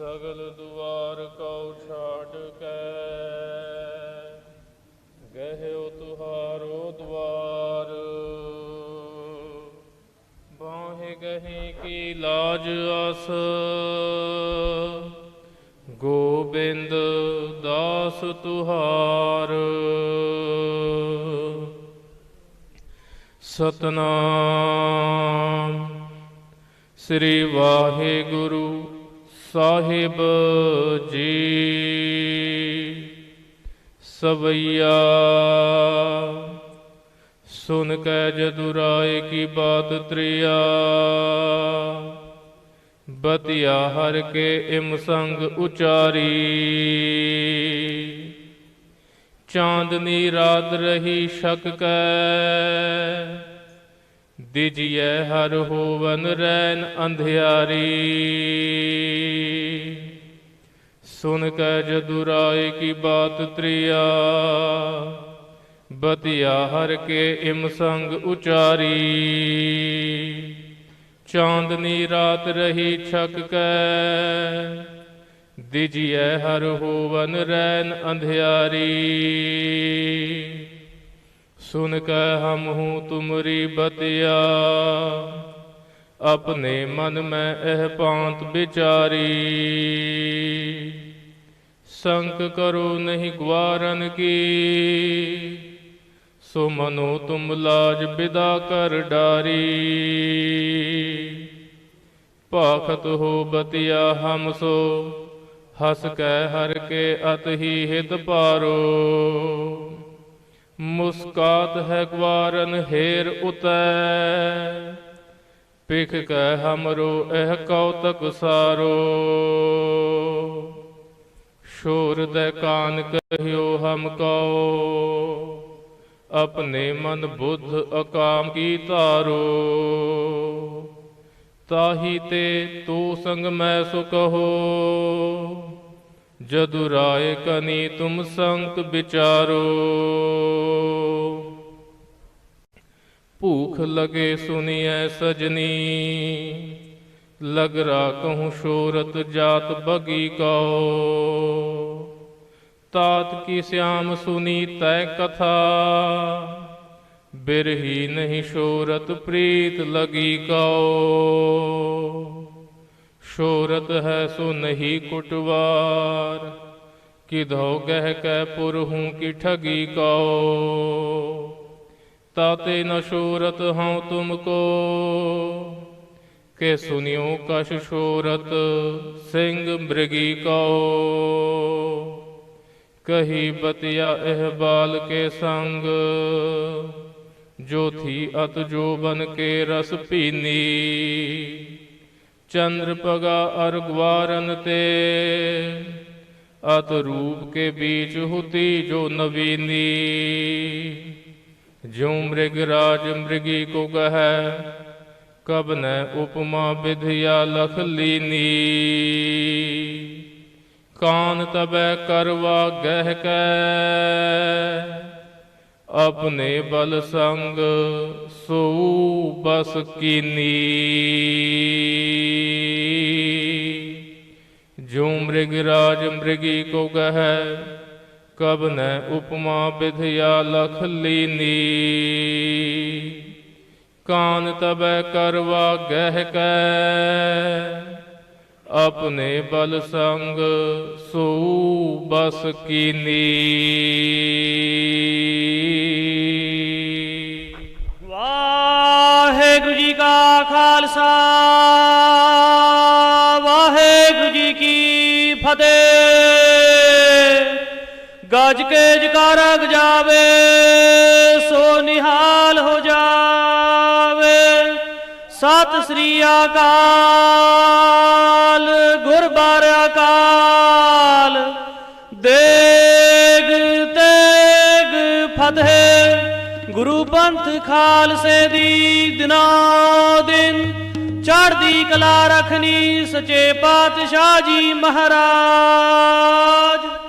ਸਗਲ ਦੁਆਰ ਕਉ ਛਾੜ ਕੇ। ਗਹਿਓ ਤੁਹਾਰੋ ਦੁਆਰ। ਬਾਹੇ ਗਹੇ ਕੀ ਲਾਜ ਆਸ ਗੋਬਿੰਦ ਦਾਸ ਤੁਹਾਰ। ਸਤਨਾਮ। ਸ੍ਰੀ ਵਾਹਿਗੁਰੂ ਸਾਹਿਬ ਜੀ। ਸਵਈਆ, ਸੁਨ ਕੈ ਜਦੁਰਾਏ ਕੀ ਬਾਤ ਤ੍ਰਿਆ। ਬਤਿਆ ਹਰ ਕੇ ਇਮ ਸੰਗ ਉਚਾਰੀ। ਚਾਂਦਨੀ ਰਾਤ ਰਹੀ ਸ਼ਕ ਕੈ। ਦਿਜੀਐ ਹਰ ਹੋਵਨ ਰੈਨ ਅੰਧਿਆਰੀ। ਸੁਨ ਕੈ ਜਦੁਰਾਏ ਕੀ ਬਾਤ ਤ੍ਰਿਆ। ਬਤਿਆ ਹਰ ਕੇ ਇਮ ਸੰਗ ਉਚਾਰੀ। ਚਾਂਦਨੀ ਰਾਤ ਰਹੀ ਛਕ ਕੈ। ਦਿਜੀਐ ਹਰ ਹੋਵਨ ਰੈਨ ਅੰਧਿਆਰੀ। ਸੁਨ ਕੈ ਹਮ ਹੂੰ ਤੁਮਰੀ ਬਤਿਆ। ਆਪਣੇ ਮਨ ਮੈਂ ਇਹ ਪਾਂਤ ਵਿਚਾਰੀ। ਸੰਕ ਕਰੋ ਨਹੀਂ ਗਵਾਰਨ ਕੀ। ਸੋ ਮਨੋ ਤੁਮ ਲਾਜ ਬਿਦਾ ਕਰ ਡਾਰੀ। ਭਾਖਤ ਹੋ ਬਤਿਆ ਹਮ ਸੋ, ਹਸ ਕੈ ਹਰ ਕੇ ਅਤ ਹੀ ਹਿਤ ਪਾਰੋ। ਮੁਸਕਾਤ ਹੈ ਗਵਾਰਨ ਹੇਰ ਉਤੈ। ਪਿਖ ਕੈ ਹਮਰੋ, ਇਹ ਕੌਤਕ ਸਾਰੋ। ਸ਼ੋਰ ਦੇ ਕਾਨ ਕਹਿਓ, ਹਮ ਕਉ। ਆਪਣੇ ਮਨ ਬੁੱਧ ਅਕਾਮ ਕੀ ਧਾਰੋ। ਤਾਹੀ ਤੇ ਤੂ ਸੰਗ ਮੈਂ ਸੁ ਕਹੋ। ਜਦੁ ਰਾਏ ਕਨੀ, ਤੁਮ ਸੰਕ ਵਿਚਾਰੋ। ਭੂਖ ਲਗੇ ਸੁਨੀਐ ਸਜਨੀ। ਲਗਰਾ ਕਹੂੰ ਸ਼ੋਰਤ ਜਾਤ ਬਗੀ ਕਉ। ਤਾਤ ਕੀ ਸਿਆਮ ਸੁਨੀ ਤੈ ਕਥਾ। ਬਿਰਹੀ ਨਹੀਂ ਸ਼ੋਰਤ ਪ੍ਰੀਤ ਲਗੀ ਕਉ। ਸ਼ੋਰਤ ਹੈ ਸੋ ਨਹੀਂ ਕੁਟਵਾਰ। ਕਿਧੋ ਗਹਿ ਕੈ ਪੁਰਹੂੰ ਕੀ ਠਗੀ ਕਉ। ਤਾਤੇ ਨ ਸ਼ੋਰਤ ਹਉ ਤੁਮ ਕੋ। ਕੇ ਸੁਨਿਓ ਕਛ ਸ਼ੋਰਤ ਸਿੰਘ ਮ੍ਰਿਗੀ ਕਉ। ਕਹੀ ਬਤਿਆ ਇਹ ਬਾਲ ਕੇ ਸੰਗ ਜੋ ਥੀ ਅਤ ਜੋ ਬਨ ਕੇ ਰਸ ਪੀਨੀ। ਚੰਦਰ ਪਗਾ ਅਰਗਵਾਰਨ ਤੇ, ਅਤ ਰੂਪ ਕੇ ਬੀਚ ਹੁਤੀ ਜੋ ਨਵੀਨੀ। ਜੋ ਮ੍ਰਿਗ ਰਾਜ ਮ੍ਰਿਗੀ ਕੋ ਗਹਿ ਕਬ ਨ ਉਪਮਾ ਵਿਧਿਆ ਲਖ ਲੀਨੀ। ਕਾਨ ਤਬੈ ਕਰਵਾ ਗਹਿ ਕੈ, ਆਪਣੇ ਬਲ ਸੰਗ ਸੋ ਬਸ ਕੀਨੀ। ਜੋ ਮ੍ਰਿਗ ਰਾਜ ਮ੍ਰਿਗੀ ਕੋ ਗਹਿ ਕਬ ਨ ਉਪਮਾ ਵਿਧਿਆ ਲਖ ਲੀਨੀ। ਕਾਨ ਤਬੈ ਕਰਵਾ ਗਹਿ ਕੈ। ਆਪਣੇ ਬਲ ਸੰਗ ਸੋ ਬਸ ਕੀਨੀ। ਵਾਹਿਗੁਰੂ ਜੀ ਕਾ ਖਾਲਸਾ। ਵਾਹਿਗੁਰੂ ਜੀ ਕੀ ਫਤਿਹ। ਗੱਜ ਕੇ ਜਕਾਰਾ ਗਜਾਵੇ ਸੋ ਨਿਹਾਲ ਹੋ ਜਾਵੇ। ਸਤਿ ਸ੍ਰੀ ਅਕਾਲ ਗੁਰਬਾਰ ਅਕਾਲ। ਦੇਗ ਤੇਗ ਫਤਿਹ, ਗੁਰੂ ਪੰਥ ਖਾਲਸੇ ਦੀ ਦਿਨੋ ਦਿਨ। ਚੜ੍ਹਦੀ ਕਲਾ ਰਖਨੀ ਸਚੇ ਪਾਤਸ਼ਾਹ ਜੀ ਮਹਾਰਾਜ।